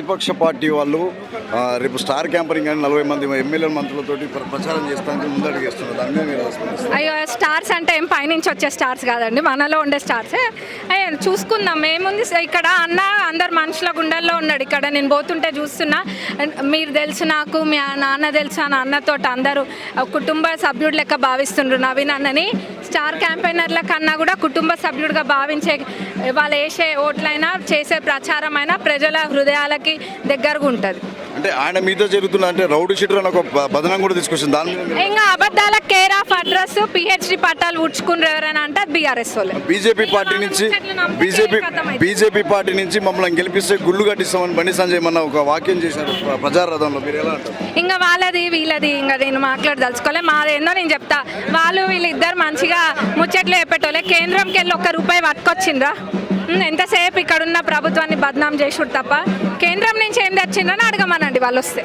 ప్రతిపక్ష పార్టీ వాళ్ళు రేపు స్టార్ క్యాంపరింగ్ అని నలభై మంది ఎమ్మెల్యే మంత్రులతోటి ప్ర- ప్రచారం చేస్తానికి ముందడుగేస్తున్నారు దాని మీద మీరు స్పందిస్తారు అయ్యో స్టార్స్ అంటే ఏం పైనుంచి వచ్చే స్టార్స్ కాదండి. మనలో ఉండే స్టార్సే. అయ్యో చూసుకుందాం. ఏముంది? ఇక్కడ అన్న అందరు మనుషుల గుండెల్లో ఉన్నాడు. ఇక్కడ నేను పోతుంటే చూస్తున్నా. మీరు తెలుసు నాకు మీ నాన్న తెలుసు అని అన్నతో అందరూ కుటుంబ సభ్యుడు లెక్క భావిస్తుండ్రు. నవీన్ అన్నని స్టార్ క్యాంపెయినర్ల కన్నా కూడా కుటుంబ సభ్యుడిగా భావించే వాళ్ళు వేసే ఓట్లైనా చేసే ప్రచారం అయినా ప్రజల హృదయాలకి దగ్గరగా ఉంటుంది. అంటే ఆయన మీతో జరుగుతున్న అంటే రౌడీ షీటర్ అని ఒక బదనం కూడా తీసుకొచ్చింది. దాని ఇంకా అబద్ధాల కేర్ ఆఫ్ అడ్రస్ పిహెచ్డి పట్టాలు ఉడ్చుకున్నారు ఎవరైనా అంటే బీఆర్ఎస్ వాళ్ళు. బీజేపీ పార్టీ నుంచి బీజేపీ బీజేపీ పార్టీ నుంచి మమ్మల్ని గెలిపిస్తే గుళ్ళు కట్టిస్తామని బండి సంజయ్ మొన్న ఒక వాక్యం చేశారు ప్ర- ప్రజారథంలో. మీరు ఎలా అంటారు? ఇంకా వాళ్ళది వీళ్ళది ఇంకా నేను మాట్లాడదలుచుకోలే మాది ఏందో నేను చెప్తా. వాళ్ళు వీళ్ళిద్దరు మంచిగా ముచ్చట్లు చెప్పేటోళ్ళే కేంద్రంకి వెళ్ళి ఒక్క రూపాయి పట్టుకొచ్చిండ్రా? ఎంతసేపు ఇక్కడున్న ప్రభుత్వాన్ని బద్నాం చేసుడు తప్ప? కేంద్రం నుంచి ఏం తెచ్చిండ్రని అడగమనండి వాళ్ళు వస్తే.